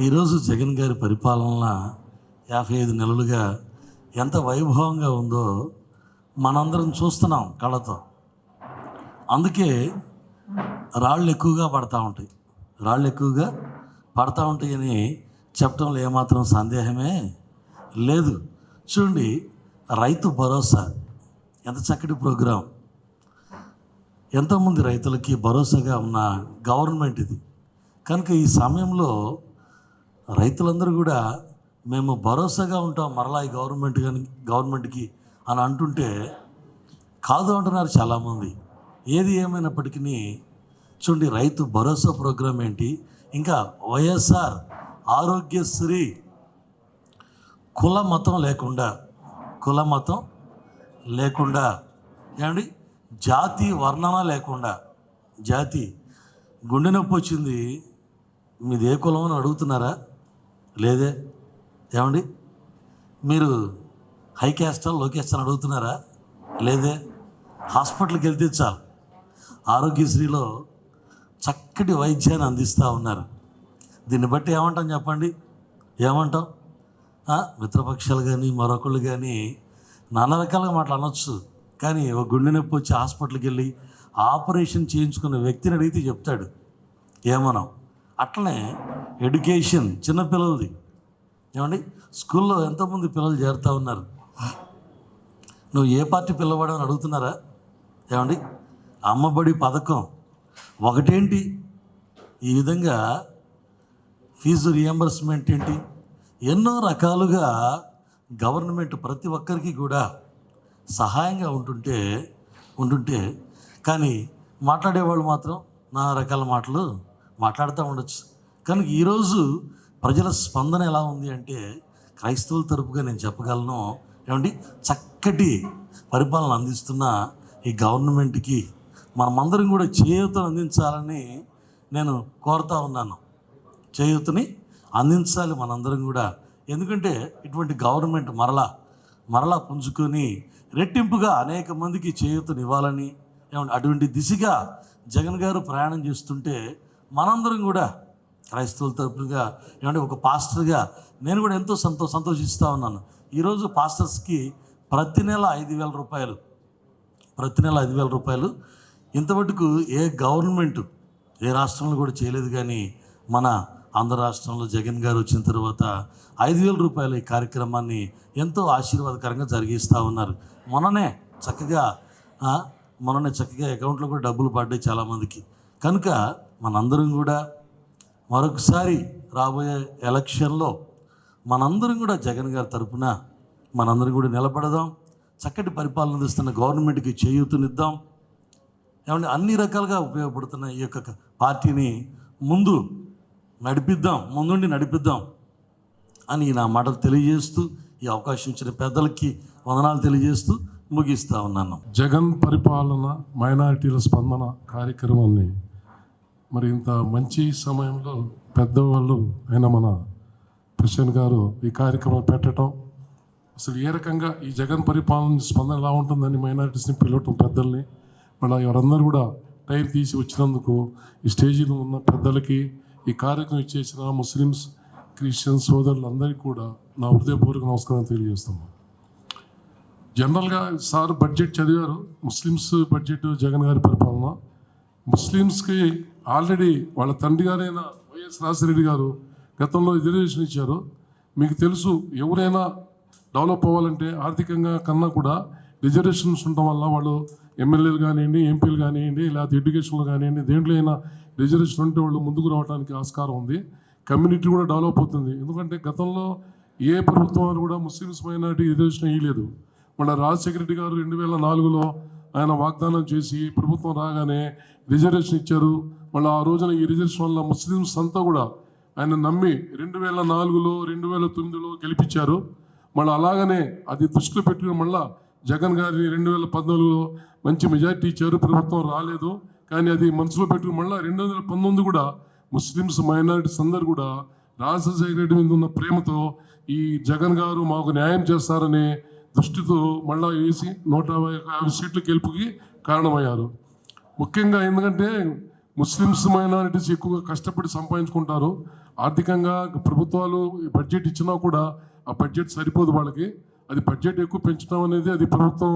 ఈరోజు జగన్ గారి పరిపాలన యాభై ఐదు నెలలుగా ఎంత వైభవంగా ఉందో మనందరం చూస్తున్నాం కళ్ళతో. అందుకే రాళ్ళు ఎక్కువగా పడతా ఉంటాయి. రాళ్ళు ఎక్కువగా పడతా ఉంటాయని చెప్పడంలో ఏమాత్రం సందేహమే లేదు. చూడండి రైతు భరోసా ఎంత చక్కటి ప్రోగ్రాం. ఎంతోమంది రైతులకి భరోసాగా ఉన్న గవర్నమెంట్ ఇది. కనుక ఈ సమయంలో రైతులందరూ కూడా మేము భరోసాగా ఉంటాం మరలా ఈ గవర్నమెంట్ కానీ గవర్నమెంట్కి అని అంటుంటే కాదు అంటున్నారు చాలామంది. ఏది ఏమైనప్పటికీ చూడండి రైతు భరోసా ప్రోగ్రాం ఏంటి? ఇంకా వైఎస్ఆర్ ఆరోగ్యశ్రీ కుల మతం లేకుండా కుల మతం లేకుండా ఏమండి? జాతి వర్ణన లేకుండా జాతి గుండె నొప్పి వచ్చింది. మీది ఏ కులం అని అడుగుతున్నారా? లేదే? ఏమండి? మీరు హై క్యాస్టా లో క్యాస్ట్ అడుగుతున్నారా? లేదే? హాస్పిటల్కి వెళ్తే చాలు. ఆరోగ్యశ్రీలో చక్కటి వైద్యాన్ని అందిస్తూ ఉన్నారు. దీన్ని బట్టి ఏమంటాం చెప్పండి? ఏమంటాం? మిత్రపక్షాలు కానీ మరొకళ్ళు కానీ నానా రకాలుగా మాటలు అనొచ్చు కానీ ఒక గుండె నొప్పి వచ్చి హాస్పిటల్కి వెళ్ళి ఆపరేషన్ చేయించుకున్న వ్యక్తిని అడిగితే చెప్తాడు. ఏమనం? అట్లనే ఎడ్యుకేషన్ చిన్నపిల్లలది ఏమండి? స్కూల్లో ఎంతోమంది పిల్లలు చేరుతూ ఉన్నారు? నువ్వు ఏ పార్టీ పిల్లవాడు అని అడుగుతున్నారా? ఏమండి? అమ్మబడి పథకం ఒకటేంటి? ఈ విధంగా ఫీజు రియంబర్స్మెంట్ ఏంటి? ఎన్నో రకాలుగా గవర్నమెంట్ ప్రతి ఒక్కరికి కూడా సహాయంగా ఉంటుంటే ఉంటుంటే కానీ మాట్లాడేవాళ్ళు మాత్రం నానా రకాల మాటలు మాట్లాడుతూ ఉండొచ్చు. కానీ ఈరోజు ప్రజల స్పందన ఎలా ఉంది అంటే క్రైస్తవుల తరపుగా నేను చెప్పగలను ఏమండి? చక్కటి పరిపాలన అందిస్తున్న ఈ గవర్నమెంట్కి మనమందరం కూడా చేయూతను అందించాలని నేను కోరుతా ఉన్నాను. చేయూతని అందించాలి మనందరం కూడా. ఎందుకంటే ఇటువంటి గవర్నమెంట్ మరలా మరలా పుంజుకొని రెట్టింపుగా అనేక మందికి చేయూతని ఇవ్వాలని ఏమంటే అటువంటి దిశగా జగన్ గారు ప్రయాణం చేస్తుంటే మనందరం కూడా క్రైస్తవుల తరపుగా ఏమంటే ఒక పాస్టర్గా నేను కూడా ఎంతో సంతో సంతోషిస్తూ ఉన్నాను. ఈరోజు పాస్టర్స్కి ప్రతి నెల ఐదు వేల రూపాయలు. ప్రతి నెల ఐదు వేల రూపాయలు. ఇంతవరకు ఏ గవర్నమెంట్ ఏ రాష్ట్రంలో కూడా చేయలేదు కానీ మన ఆంధ్ర రాష్ట్రంలో జగన్ గారు వచ్చిన తర్వాత ఐదు వేల రూపాయల ఈ కార్యక్రమాన్ని ఎంతో ఆశీర్వాదకరంగా జరిగిస్తూ ఉన్నారు. మొన్ననే చక్కగా మొన్ననే చక్కగా అకౌంట్లో కూడా డబ్బులు పడ్డాయి చాలామందికి. కనుక మనందరం కూడా మరొకసారి రాబోయే ఎలక్షన్లో మనందరం కూడా జగన్ గారి తరపున మనందరం కూడా నిలబడదాం. చక్కటి పరిపాలన అందిస్తున్న గవర్నమెంట్కి చేయూతనిద్దాం. ఏమంటే అన్ని రకాలుగా ఉపయోగపడుతున్న ఈ యొక్క పార్టీని ముందు నడిపిద్దాం ముందుండి నడిపిద్దాం అని నా మాటలు తెలియజేస్తూ ఈ అవకాశం ఇచ్చిన పెద్దలకి వందనాలు తెలియజేస్తూ ముగిస్తా ఉన్నాను. జగన్ పరిపాలన మైనారిటీల స్పందన కార్యక్రమాన్ని మరి ఇంత మంచి సమయంలో పెద్దవాళ్ళు అయిన మన ప్రశాంత్ గారు ఈ కార్యక్రమం పెట్టడం అసలు ఏ రకంగా ఈ జగన్ పరిపాలన స్పందన ఎలా ఉంటుందని మైనారిటీస్ని పిలవటం పెద్దల్ని మన ఎవరందరూ కూడా టైం తీసి వచ్చినందుకు ఈ స్టేజీలో ఉన్న పెద్దలకి ఈ కార్యక్రమం ఇచ్చేసిన ముస్లిమ్స్ క్రిస్టియన్స్ సోదరులందరికీ కూడా నా హృదయపూర్వక నమస్కారం తెలియజేస్తున్నాను. జనరల్గా సార్ బడ్జెట్ చదివారు ముస్లిమ్స్ బడ్జెట్ జగన్ గారి పరిపాలన. ముస్లిమ్స్కి ఆల్రెడీ వాళ్ళ తండ్రి గారైన వైఎస్ రాజశేఖర గారు గతంలో రిజర్వేషన్ ఇచ్చారు. మీకు తెలుసు ఎవరైనా డెవలప్ అవ్వాలంటే ఆర్థికంగా కన్నా కూడా రిజర్వేషన్స్ ఉండటం వల్ల వాళ్ళు ఎమ్మెల్యేలు కానివ్వండి ఎంపీలు కానివ్వండి లేకపోతే ఎడ్యుకేషన్లో కానివ్వండి దేంట్లో అయినా రిజర్వేషన్ ఉంటే వాళ్ళు ముందుకు రావడానికి ఆస్కారం ఉంది. కమ్యూనిటీ కూడా డెవలప్ అవుతుంది. ఎందుకంటే గతంలో ఏ ప్రభుత్వం కూడా ముస్లిమ్స్ మైనార్టీ రిజర్వేషన్ ఇవ్వలేదు మన రాజశేఖర రెడ్డి గారు రెండు వేల నాలుగులో ఆయన వాగ్దానం చేసి ప్రభుత్వం రాగానే రిజర్వేషన్ ఇచ్చారు. మళ్ళీ ఆ రోజున ఈ రిజర్వేషన్ వల్ల ముస్లిమ్స్ అంతా కూడా ఆయన నమ్మి రెండు వేల నాలుగులో రెండు వేల తొమ్మిదిలో గెలిపించారు. మళ్ళీ అలాగనే అది దృష్టిలో పెట్టుకుని మళ్ళీ జగన్ గారిని రెండు వేల పద్నాలుగులో మంచి మెజార్టీ ఇచ్చారు. ప్రభుత్వం రాలేదు. కానీ అది మనసులో పెట్టుకుని మళ్ళీ రెండు వందల పంతొమ్మిది కూడా ముస్లిమ్స్ మైనారిటీస్ అందరు కూడా రాజశేఖర రెడ్డి మీద ఉన్న ప్రేమతో ఈ జగన్ గారు మాకు న్యాయం చేస్తారనే దృష్టితో మళ్ళా వేసి నూట యాభై యాభై సీట్లు గెలుపుకి కారణమయ్యారు. ముఖ్యంగా ఎందుకంటే ముస్లిమ్స్ మైనారిటీస్ ఎక్కువగా కష్టపడి సంపాదించుకుంటారు. ఆర్థికంగా ప్రభుత్వాలు ఈ బడ్జెట్ ఇచ్చినా కూడా ఆ బడ్జెట్ సరిపోదు వాళ్ళకి. అది బడ్జెట్ ఎక్కువ పెంచడం అనేది అది ప్రభుత్వం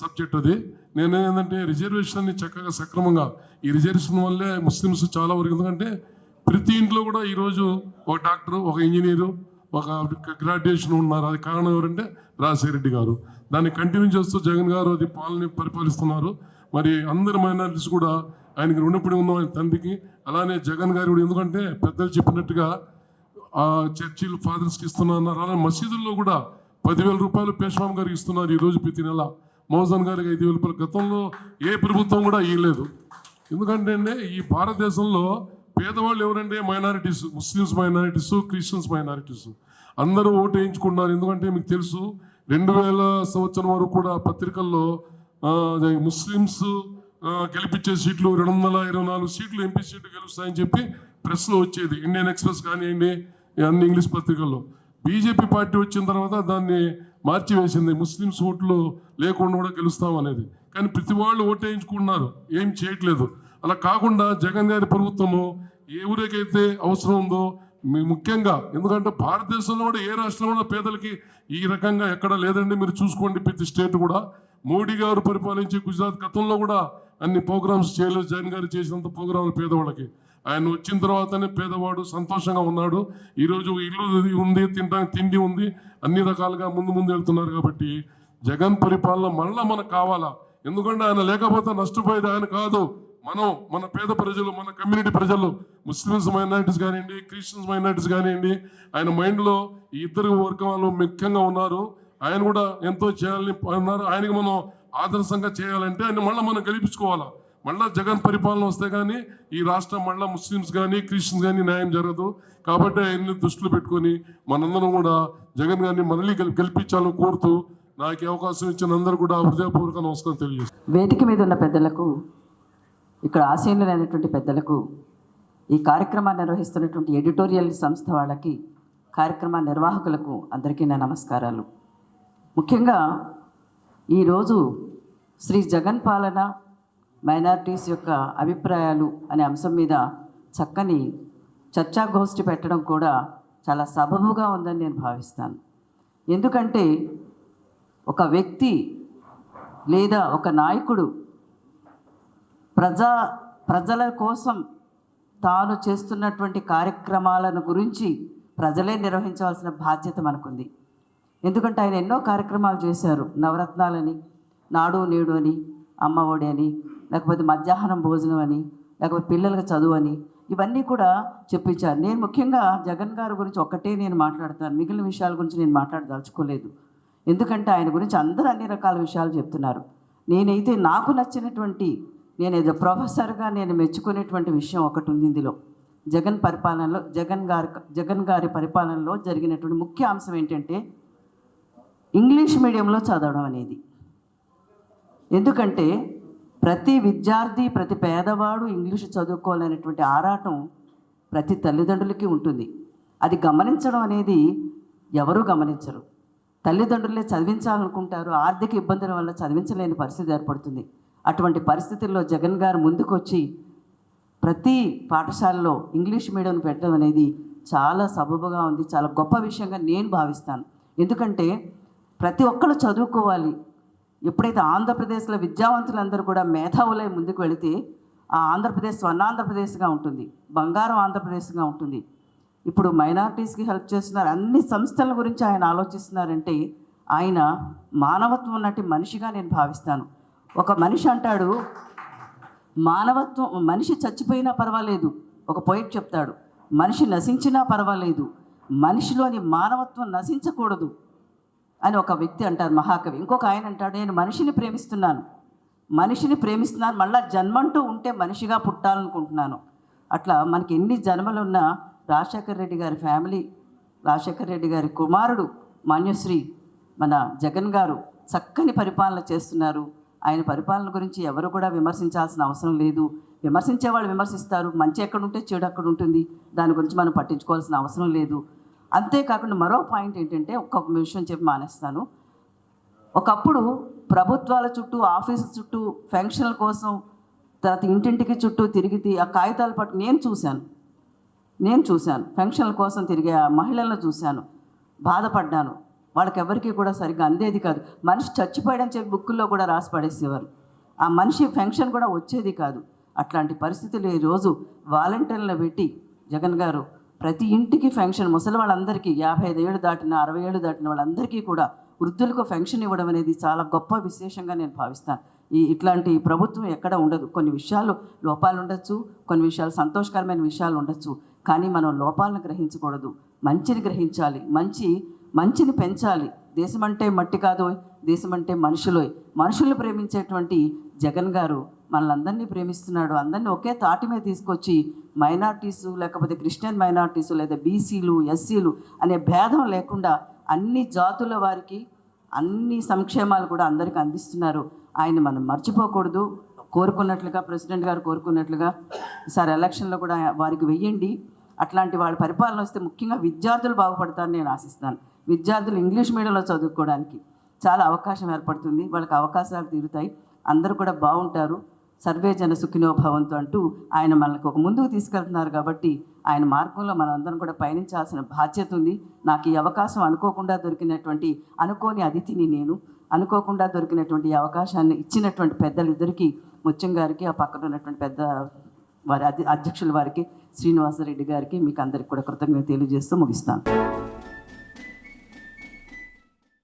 సబ్జెక్ట్ అది. నేను ఏంటంటే రిజర్వేషన్ని చక్కగా సక్రమంగా ఈ రిజర్వేషన్ వల్లే ముస్లిమ్స్ చాలా వరకు ఎందుకంటే ప్రతి ఇంట్లో కూడా ఈరోజు ఒక డాక్టర్ ఒక ఇంజనీరు ఒక గ్రాడ్యుయేషన్ ఉన్నారు. అది కారణం ఎవరంటే రాజశేఖర రెడ్డి గారు. దాన్ని కంటిన్యూ చేస్తూ జగన్ గారు అది పాలన పరిపాలిస్తున్నారు. మరి అందరి మైనారిటీస్ కూడా ఆయనకి రుణపడి ఉన్నాం ఆయన తండ్రికి. అలానే జగన్ గారు కూడా ఎందుకంటే పెద్దలు చెప్పినట్టుగా ఆ చర్చిలు ఫాదర్స్కి ఇస్తున్నారు అలానే మసీదుల్లో కూడా పదివేల రూపాయలు పేష్వాం గారికి ఇస్తున్నారు ఈరోజు ప్రతి నెల. మోజన్ గారికి ఐదు వేల రూపాయలు. గతంలో ఏ ప్రభుత్వం కూడా ఇవ్వలేదు ఎందుకంటే అండి ఈ భారతదేశంలో పేదవాళ్ళు ఎవరంటే minorities Muslims minorities Christians minorities. అందరూ ఓటు వేయించుకున్నారు ఎందుకంటే మీకు తెలుసు రెండు వేల సంవత్సరం వరకు కూడా పత్రికల్లో ముస్లిమ్స్ గెలిపించే సీట్లు రెండు వందల ఇరవై నాలుగు సీట్లు ఎంపీ సీట్లు గెలుస్తాయని చెప్పి ప్రెస్లో వచ్చేది. ఇండియన్ ఎక్స్ప్రెస్ కానివ్వండి అన్ని ఇంగ్లీష్ పత్రికల్లో. బీజేపీ పార్టీ వచ్చిన తర్వాత దాన్ని మార్చివేసింది. ముస్లిమ్స్ ఓట్లు లేకుండా కూడా గెలుస్తాం అనేది కానీ ప్రతి వాళ్ళు ఓటేయించుకున్నారు ఏం చేయట్లేదు. అలా కాకుండా జగన్ గారి ప్రభుత్వము ఏ ఊరికైతే అవసరం ఉందో ముఖ్యంగా ఎందుకంటే భారతదేశంలో కూడా ఏ రాష్ట్రంలో కూడా పేదలకి ఈ రకంగా ఎక్కడ లేదండి. మీరు చూసుకోండి ప్రతి స్టేట్ కూడా. మోడీ గారు పరిపాలించే గుజరాత్ గతంలో కూడా అన్ని ప్రోగ్రామ్స్ చేయలేదు. జగన్ గారు చేసినంత ప్రోగ్రాంలు పేదవాళ్ళకి. ఆయన వచ్చిన తర్వాతనే పేదవాడు సంతోషంగా ఉన్నాడు. ఈరోజు ఇల్లు ఉంది తినడానికి తిండి ఉంది అన్ని రకాలుగా ముందు ముందు వెళ్తున్నారు కాబట్టి జగన్ పరిపాలన మళ్ళీ మనకు కావాలా? ఎందుకంటే ఆయన లేకపోతే నష్టపోయేది ఆయన కాదు. మనం మన పేద ప్రజలు మన కమ్యూనిటీ ప్రజలు ముస్లిమ్స్ మైనారిటీస్ కానివ్వండి క్రిస్టియన్స్ మైనారిటీస్ కానివ్వండి ఆయన మైండ్లో ఈ ఇద్దరు వర్గాలు ముఖ్యంగా ఉన్నారు. ఆయన కూడా ఎంతో చేయాలని అన్నారు ఆయనకి మనం ఆదర్శంగా చేయాలంటే ఆయన మళ్ళీ మనం గెలిపించుకోవాలా? మళ్ళీ జగన్ పరిపాలన వస్తే కానీ ఈ రాష్ట్రం మళ్ళీ ముస్లిమ్స్ కానీ క్రిస్టియన్స్ కానీ న్యాయం జరగదు. కాబట్టి ఆయన్ని దృష్టిలో పెట్టుకొని మనందరం కూడా జగన్ గారిని మళ్ళీ గెలిపించాలని కోరుతూ నాకు అవకాశం ఇచ్చిన అందరూ కూడా హృదయపూర్వక నమస్కారం తెలియజేస్తాను వేదిక మీద ఉన్న పెద్దలకు ఇక్కడ ఆశీనులైనటువంటి పెద్దలకు ఈ కార్యక్రమాన్ని నిర్వహిస్తున్నటువంటి ఎడిటోరియల్ సంస్థ వాళ్ళకి కార్యక్రమ నిర్వాహకులకు అందరికీ నా నమస్కారాలు. ముఖ్యంగా ఈరోజు శ్రీ జగన్ పాలన మైనారిటీస్ యొక్క అభిప్రాయాలు అనే అంశం మీద చక్కని చర్చాగోష్ఠి పెట్టడం కూడా చాలా సబబుగా ఉందని నేను భావిస్తాను. ఎందుకంటే ఒక వ్యక్తి లేదా ఒక నాయకుడు ప్రజా ప్రజల కోసం తాను చేస్తున్నటువంటి కార్యక్రమాలను గురించి ప్రజలే నిర్వహించవలసిన బాధ్యత మనకుంది. ఎందుకంటే ఆయన ఎన్నో కార్యక్రమాలు చేశారు. నవరత్నాలని నాడు నేడు అని అమ్మ ఒడి అని లేకపోతే మధ్యాహ్నం భోజనం అని లేకపోతే పిల్లలకు చదువు అని ఇవన్నీ కూడా చెప్పించారు. నేను ముఖ్యంగా జగన్ గారి గురించి ఒక్కటే నేను మాట్లాడతాను మిగిలిన విషయాల గురించి నేను మాట్లాడదలుచుకోలేదు. ఎందుకంటే ఆయన గురించి అందరూ అన్ని రకాల విషయాలు చెప్తున్నారు. నేనైతే నాకు నచ్చినటువంటి నేను ఏదో ప్రొఫెసర్గా నేను మెచ్చుకునేటువంటి విషయం ఒకటి ఉంది ఇందులో. జగన్ పరిపాలనలో జగన్ గారి జగన్ గారి పరిపాలనలో జరిగినటువంటి ముఖ్య అంశం ఏంటంటే ఇంగ్లీష్ మీడియంలో చదవడం అనేది. ఎందుకంటే ప్రతి విద్యార్థి ప్రతి పేదవాడు ఇంగ్లీష్ చదువుకోవాలనేటువంటి ఆరాటం ప్రతి తల్లిదండ్రులకి ఉంటుంది. అది గమనించడం అనేది ఎవరూ గమనించరు. తల్లిదండ్రులే చదివించాలనుకుంటారు. ఆర్థిక ఇబ్బందుల వల్ల చదివించలేని పరిస్థితి ఏర్పడుతుంది. అటువంటి పరిస్థితుల్లో జగన్ గారు ముందుకొచ్చి ప్రతి పాఠశాలలో ఇంగ్లీష్ మీడియం పెట్టడం అనేది చాలా సబబుగా ఉంది. చాలా గొప్ప విషయంగా నేను భావిస్తాను. ఎందుకంటే ప్రతి ఒక్కరు చదువుకోవాలి. ఎప్పుడైతే ఆంధ్రప్రదేశ్లో విద్యావంతులందరూ కూడా మేధావులై ముందుకు వెళితే ఆ ఆంధ్రప్రదేశ్ స్వర్ణాంధ్రప్రదేశ్గా ఉంటుంది. బంగారం ఆంధ్రప్రదేశ్గా ఉంటుంది. ఇప్పుడు మైనారిటీస్కి హెల్ప్ చేస్తున్నారు. అన్ని సంస్థల గురించి ఆయన ఆలోచిస్తున్నారంటే ఆయన మానవత్వం ఉన్నట్టు మనిషిగా నేను భావిస్తాను. ఒక మనిషి అంటాడు మానవత్వం మనిషి చచ్చిపోయినా పర్వాలేదు. ఒక పోయిట్ చెప్తాడు మనిషి నశించినా పర్వాలేదు మనిషిలోని మానవత్వం నశించకూడదు. అని ఒక వ్యక్తి అంటారు మహాకవి. ఇంకొక ఆయన అంటాడు నేను మనిషిని ప్రేమిస్తున్నాను మనిషిని ప్రేమిస్తున్నాను మళ్ళా జన్మంటూ ఉంటే మనిషిగా పుట్టాలనుకుంటున్నాను. అట్లా మనకి ఎన్ని జన్మలు ఉన్నా రాజశేఖర రెడ్డి గారి ఫ్యామిలీ రాజశేఖర రెడ్డి గారి కుమారుడు మాన్యశ్రీ మన జగన్ గారు చక్కని పరిపాలన చేస్తున్నారు. ఆయన పరిపాలన గురించి ఎవరు కూడా విమర్శించాల్సిన అవసరం లేదు. విమర్శించే వాళ్ళు విమర్శిస్తారు. మంచి ఎక్కడ ఉంటే చెడు అక్కడ ఉంటుంది దాని గురించి మనం పట్టించుకోవాల్సిన అవసరం లేదు. అంతేకాకుండా మరో పాయింట్ ఏంటంటే ఒక్కొక్క విషయం చెప్పి మానేస్తాను. ఒకప్పుడు ప్రభుత్వాల చుట్టూ ఆఫీసు చుట్టూ ఫంక్షన్ల కోసం తర్వాత ఇంటింటికి చుట్టూ తిరిగి ఆ కాగితాలు పట్టు నేను చూశాను. నేను చూశాను. పెన్షన్ల కోసం తిరిగే ఆ మహిళలను చూశాను. బాధపడ్డాను. వాళ్ళకి ఎవరికి కూడా సరిగ్గా అందేది కాదు. మనిషి చచ్చిపోయాడని చెప్పి బుక్కుల్లో కూడా రాసి పడేసేవారు. ఆ మనిషి ఫంక్షన్ కూడా వచ్చేది కాదు. అట్లాంటి పరిస్థితులు ఈరోజు వాలంటీర్లను పెట్టి జగన్ గారు ప్రతి ఇంటికి ఫెన్షన్ ముసలి వాళ్ళందరికీ యాభై ఐదు ఏళ్ళు దాటిన అరవై ఏళ్ళు దాటిన వాళ్ళందరికీ కూడా వృద్ధులకు ఫెన్షన్ ఇవ్వడం అనేది చాలా గొప్ప విశేషంగా నేను భావిస్తాను. ఈ ఇట్లాంటి ప్రభుత్వం ఎక్కడ ఉండదు. కొన్ని విషయాలు లోపాలు ఉండొచ్చు కొన్ని విషయాలు సంతోషకరమైన విషయాలు ఉండొచ్చు. కానీ మనం లోపాలను గ్రహించకూడదు. మంచిని గ్రహించాలి. మంచి మంచిని పెంచాలి. దేశం అంటే మట్టి కాదు దేశం అంటే మనుషులోయ్. మనుషులు ప్రేమించేటువంటి జగన్ గారు మనల్ని ప్రేమిస్తున్నాడు. అందరినీ ఒకే తాటి మీద తీసుకొచ్చి మైనార్టీస్ లేకపోతే క్రిస్టియన్ మైనార్టీస్ లేదా బీసీలు ఎస్సీలు అనే భేదం లేకుండా అన్ని జాతుల వారికి అన్ని సంక్షేమాలు కూడా అందరికీ అందిస్తున్నారు. ఆయన మనం మర్చిపోకూడదు. కోరుకున్నట్లుగా ప్రెసిడెంట్ గారు కోరుకున్నట్లుగా ఈసారి ఎలక్షన్లో కూడా వారికి వెయ్యండి. అట్లాంటి వాళ్ళ పరిపాలన వస్తే ముఖ్యంగా విద్యార్థులు బాగుపడతారని నేను ఆశిస్తాను విద్యార్థులు ఇంగ్లీష్ మీడియంలో చదువుకోవడానికి చాలా అవకాశం ఏర్పడుతుంది. వాళ్ళకి అవకాశాలు తీరుతాయి. అందరూ కూడా బాగుంటారు. సర్వే జన సుఖినోభావంతో అంటూ ఆయన మనకు ఒక ముందుకు తీసుకెళ్తున్నారు కాబట్టి ఆయన మార్గంలో మనం అందరం కూడా పయనించాల్సిన బాధ్యత ఉంది. నాకు ఈ అవకాశం అనుకోకుండా దొరికినటువంటి అనుకోని అతిథిని నేను అనుకోకుండా దొరికినటువంటి అవకాశాన్ని ఇచ్చినటువంటి పెద్దలిద్దరికీ ముత్యం గారికి ఆ పక్కన ఉన్నటువంటి పెద్ద వారి అధ్య- అధ్యక్షుల వారికి శ్రీనివాసరెడ్డి గారికి మీకు అందరికి కూడా కృతజ్ఞత తెలియజేస్తూ ముగిస్తాను.